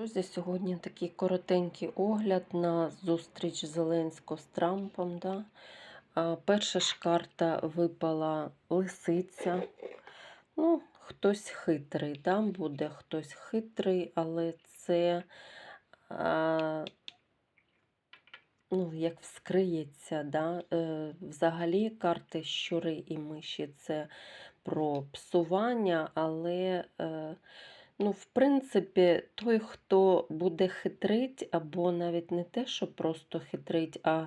Друзі, сьогодні такий коротенький огляд на зустріч Зеленського з Трампом. Да? Перша ж карта випала лисиця. Ну, хтось хитрий, да? буде хтось хитрий, але це ну, як вскриється. Да? Е, взагалі карти щури і миші це про псування, але. Ну, в принципі, той, хто буде хитрить, або навіть не те, що просто хитрить, а,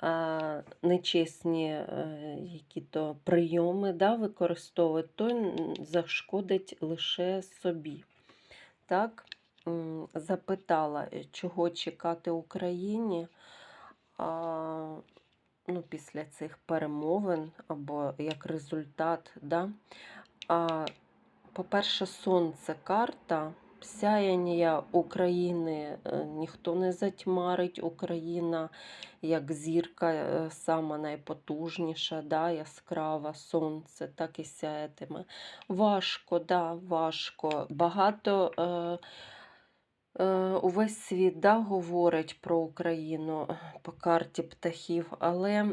а нечесні е, які-то прийоми да, використовує, той зашкодить лише собі. Так, запитала, е, чого чекати Україні а, ну, після цих перемовин, або як результат. Да? А, по-перше, сонце карта. Сяяння України е, ніхто не затьмарить. Україна як зірка, е, сама найпотужніша, да, яскрава сонце, так і сяятиме. Важко, да, важко. Багато е, увесь світ да, говорить про Україну е, по карті птахів, але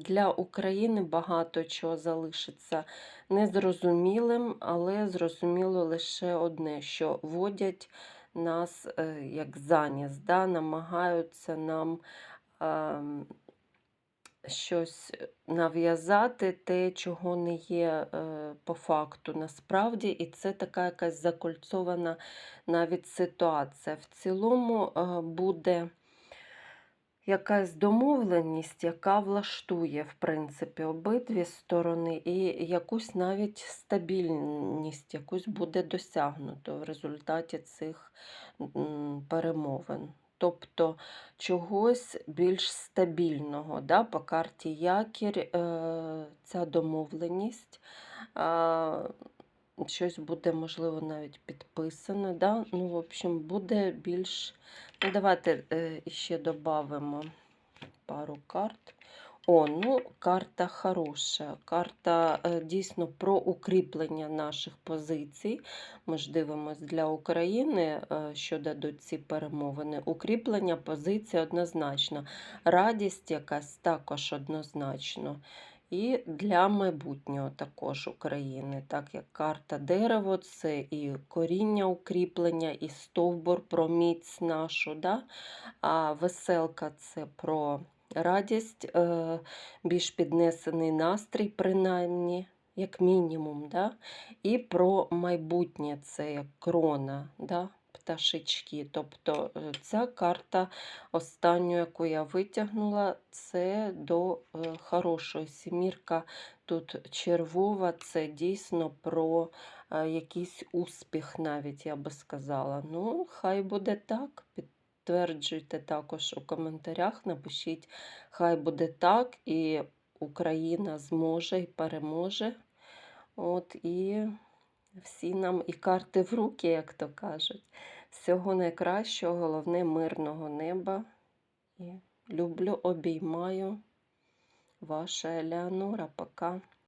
для України багато чого залишиться незрозумілим, але зрозуміло лише одне, що водять нас е, як заніс, да, намагаються нам ем, щось нав'язати, те, чого не є е, по факту насправді, і це така якась закольцована навіть ситуація. В цілому е, буде якась домовленість, яка влаштує, в принципі, обидві сторони, і якусь навіть стабільність, якусь буде досягнуто в результаті цих перемовин. Тобто чогось більш стабільного. Да? По карті якір е, ця домовленість. Щось буде, можливо, навіть підписано. Да? Ну, в общем, буде більш. Ну, давайте е, ще додамо пару карт. О, ну, карта хороша. Карта е, дійсно про укріплення наших позицій. Ми ж дивимось для України, е, що дадуть ці перемовини. Укріплення позицій однозначно. Радість якась також однозначно. І для майбутнього також України, так як карта дерево, це і коріння укріплення, і стовбур про міць нашу. Да? А веселка це про радість, е, більш піднесений настрій, принаймні, як мінімум. Да? І про майбутнє це як крона. Да? Пташечки. Тобто е, ця карта, останню, яку я витягнула, це до е, хорошої сімірка. Тут червова, це дійсно про якийсь успіх, навіть я би сказала. Ну, хай буде так. Підтверджуйте також у коментарях, напишіть, хай буде так, і Україна зможе і переможе. От і всі нам і карти в руки, як то кажуть. Всього найкращого, головне мирного неба. І люблю, обіймаю. Ваша Елеонора. Пока.